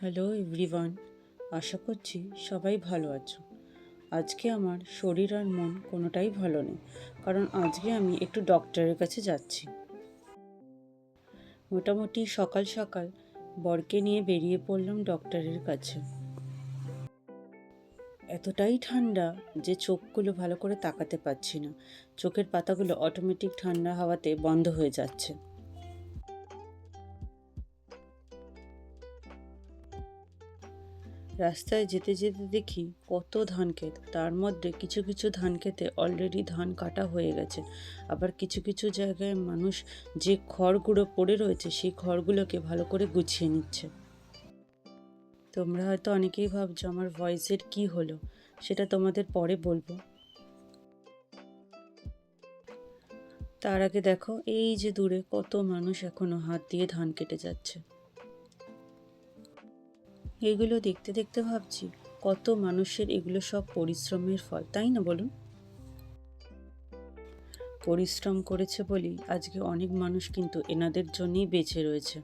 Hello everyone, আশা করছি সবাই ভালো আছো। আজকে আমার শরীর আর মন কোনোটাই ভালো নেই, কারণ আজকে আমি একটু ডক্টরের কাছে যাচ্ছি। মোটামুটি সকাল সকাল বরকে নিয়ে বেরিয়ে পড়লাম ডক্টরের কাছে। এতটাই ঠান্ডা যে চোখগুলো ভালো করে তাকাতে পারছি না। চোখের পাতাগুলো অটোমেটিক ঠান্ডা হাওয়াতে বন্ধ হয়ে যাচ্ছে। রাস্তায় যেতে যেতে দেখি কত ধান ক্ষেত। তার মধ্যে কিছু কিছু ধান খেতে অলরেডি ধান কাটা হয়ে গেছে। আবার কিছু কিছু জায়গায় মানুষ যে খড়গুলো পড়ে রয়েছে, সেই খড়গুলোকে ভালো করে গুছিয়ে নিচ্ছে। তোমরা হয়তো অনেকেই ভাবছ, আমার ভয়েসের কি হলো? সেটা তোমাদের পরে বলব। তার আগে দেখো, এই যে দূরে কত মানুষ এখনও হাত দিয়ে ধান কেটে যাচ্ছে। এগুলো দেখতে দেখতে ভাবছি, কত মানুষের এগুলো সব পরিশ্রমের ফল, তাই না বলুন? পরিশ্রম করেছে বলেই আজকে অনেক মানুষ কিন্তু এনাদের জন্যই বেঁচে রয়েছে।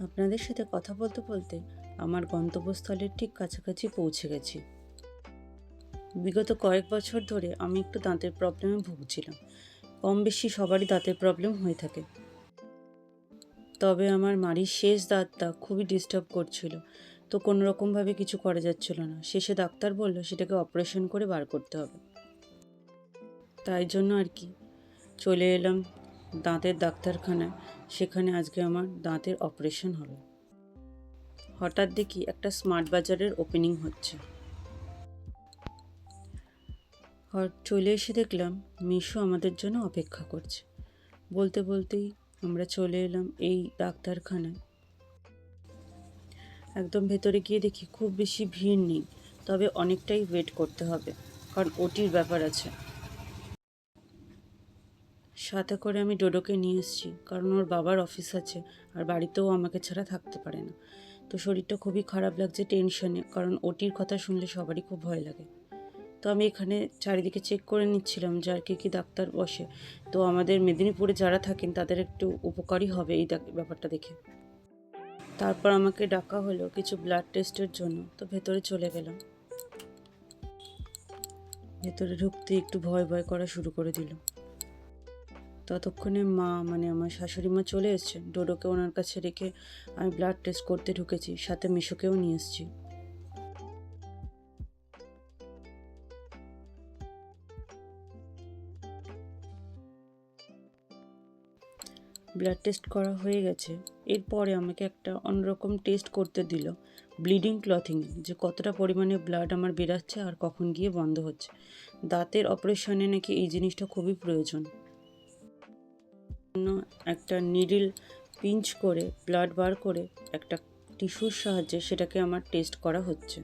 আপনাদের সাথে কথা বলতে বলতে আমার গন্তব্যস্থলের ঠিক কাছাকাছি পৌঁছে গেছি। বিগত কয়েক বছর ধরে আমি একটু দাঁতের প্রবলেমে ভুগছিলাম। কম বেশি সবারই দাঁতের প্রবলেম হয়ে থাকে। তবে আমার মাড়ির শেষ দাঁতটা খুবই ডিস্টার্ব করছিল। তো কোনো রকমভাবে কিছু করা যাচ্ছিল না। শেষে ডাক্তার বলল, সেটাকে অপারেশন করে বার করতে হবে। তাই জন্য আর কি। চলে এলাম দাঁতের ডাক্তারখানায়। সেখানে আজকে আমার দাঁতের অপারেশন হবে। হঠাৎ দেখি একটা স্মার্ট বাজারের ওপেনিং হচ্ছে। আর চলে এসে দেখলাম মিশো আমাদের জন্য অপেক্ষা করছে। বলতে বলতেই আমরা চলে এলাম এই ডাক্তারখানায়। একদম ভেতরে গিয়ে দেখি খুব বেশি ভিড় নেই, তবে অনেকটাই ওয়েট করতে হবে, কারণ ওটির ব্যাপার আছে। সাথে করে আমি ডোডোকে নিয়ে এসেছি, কারণ ওর বাবার অফিস আছে আর বাড়িতেও আমাকে ছাড়া থাকতে পারে না। তো শরীরটা খুবই খারাপ লাগছে টেনশনে কারণ ওটির কথা শুনলে সবারই খুব ভয় লাগে। তো আমি এখানে চারিদিকে চেক করে নিচ্ছিলাম যে আর কি কী ডাক্তার বসে। তো আমাদের মেদিনীপুরে যারা থাকেন, তাদের একটু উপকারী হবে এই ব্যাপারটা দেখে। তারপর আমাকে ডাকা হলো কিছু ব্লাড টেস্টের জন্য। তো ভেতরে চলে গেলাম। ভেতরে ঢুকতে একটু ভয় ভয় করা শুরু করে দিল। ততক্ষণে মা মানে আমার শাশুড়ি মা চলে এসছে ডোডোকে ওনার কাছে রেখে আমি ব্লাড টেস্ট করতে ঢুকেছি। সাথে মিশোকেও নিয়ে এসেছি। ব্লাড টেস্ট করা হয়ে গেছে। এরপরে আমাকে একটা অন্যরকম টেস্ট করতে দিল ব্লিডিং ক্লথিং যে কতটা পরিমাণে ব্লাড আমার বেরাচ্ছে আর কখন গিয়ে বন্ধ হচ্ছে। দাঁতের অপারেশনে নাকি এই জিনিসটা খুবই প্রয়োজন। একটা নিডিল পিঞ্চ করে ব্লাড বার করে একটা টিস্যুর সাহায্যে সেটাকে আমার টেস্ট করা হচ্ছে।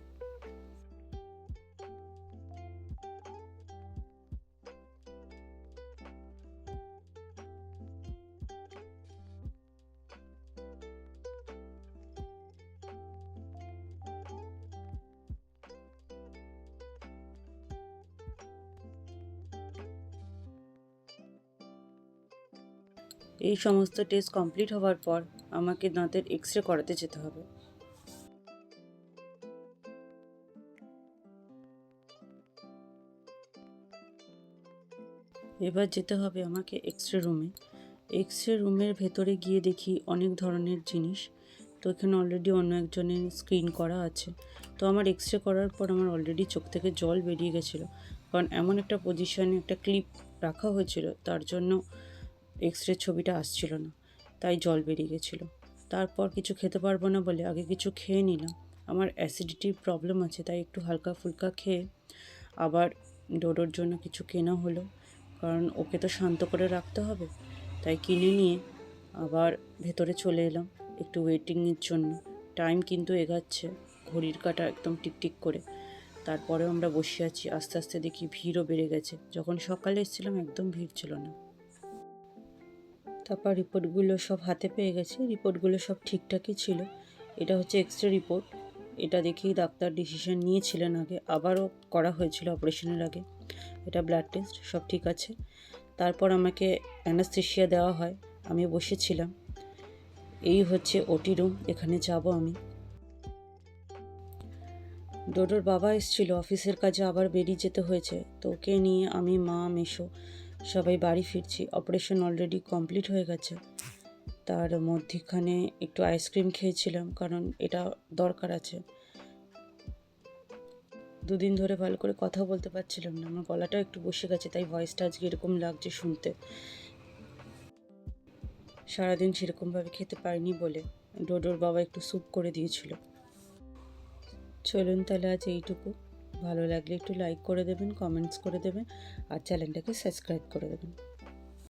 এই সমস্ত টেস্ট কমপ্লিট হওয়ার পর আমাকে দাঁতের এক্স রে করাতে যেতে হবে। এবার যেতে হবে আমাকে এক্স রে রুমে এক্স রে রুমের ভেতরে গিয়ে দেখি অনেক ধরনের জিনিস। তো এখানে অলরেডি অন্য একজনের স্ক্রিন করা আছে। তো আমার এক্স রে করার পর আমার অলরেডি চোখ থেকে জল বেরিয়ে গেছিল। কারণ এমন একটা পজিশনে একটা ক্লিপ রাখা হয়েছিল, তার জন্য এক্স রে ছবিটা আসছিল না, তাই জল বেরিয়ে গেছিল। তারপর কিছু খেতে পারব না বলে আগে কিছু খেয়ে নিলাম। আমার অ্যাসিডিটির প্রবলেম আছে, তাই একটু হালকা ফুলকা খেয়ে আবার ডোডোর জন্য কিছু কেনা হলো, কারণ ওকে তো শান্ত করে রাখতে হবে। তাই কিনে নিয়ে আবার ভেতরে চলে এলাম একটু ওয়েটিংয়ের জন্য। টাইম কিন্তু এগাচ্ছে, ঘড়ির কাটা একদম টিকটিক করে। তারপরেও আমরা বসে আছি, আস্তে আস্তে দেখি ভিড়ও বেড়ে গেছে। যখন সকালে এসেছিলাম একদম ভিড় ছিল না। তারপর রিপোর্টগুলো সব হাতে পেয়ে গেছি, রিপোর্টগুলো সব ঠিকঠাকই ছিল। এটা হচ্ছে এক্স রে রিপোর্ট এটা দেখেই ডাক্তার ডিসিশন নিয়েছিলেন আগে, আবারও করা হয়েছিল অপারেশনের আগে। এটা ব্লাড টেস্ট সব ঠিক আছে। তারপর আমাকে অ্যানাস্থেশিয়া দেওয়া হয়, আমি বসেছিলাম। এই হচ্ছে ওটি রুম এখানে যাব আমি। ডোডোর বাবা এসেছিল অফিসের কাজে আবার বেরিয়ে যেতে হয়েছে। তো ওকে নিয়ে আমি, মা মেশো সবাই বাড়ি ফিরছি। অপারেশন অলরেডি কমপ্লিট হয়ে গেছে। তার মধ্যিখানে একটু আইসক্রিম খেয়েছিলাম, কারণ এটা দরকার আছে। দুদিন ধরে ভালো করে কথা বলতে পারছিলাম না, আমার গলাটাও একটু বসে গেছে, তাই ভয়েসটা আজকে এরকম লাগছে শুনতে। সারাদিন সেরকমভাবে খেতে পারিনি বলে ডোডোর বাবা একটু স্যুপ করে দিয়েছিল। চলুন তাহলে আজ এইটুকু। ভালো লাগলে একটু লাইক করে দেবেন কমেন্টস করে দেবেন আর চ্যানেলটাকে সাবস্ক্রাইব করে দেবেন।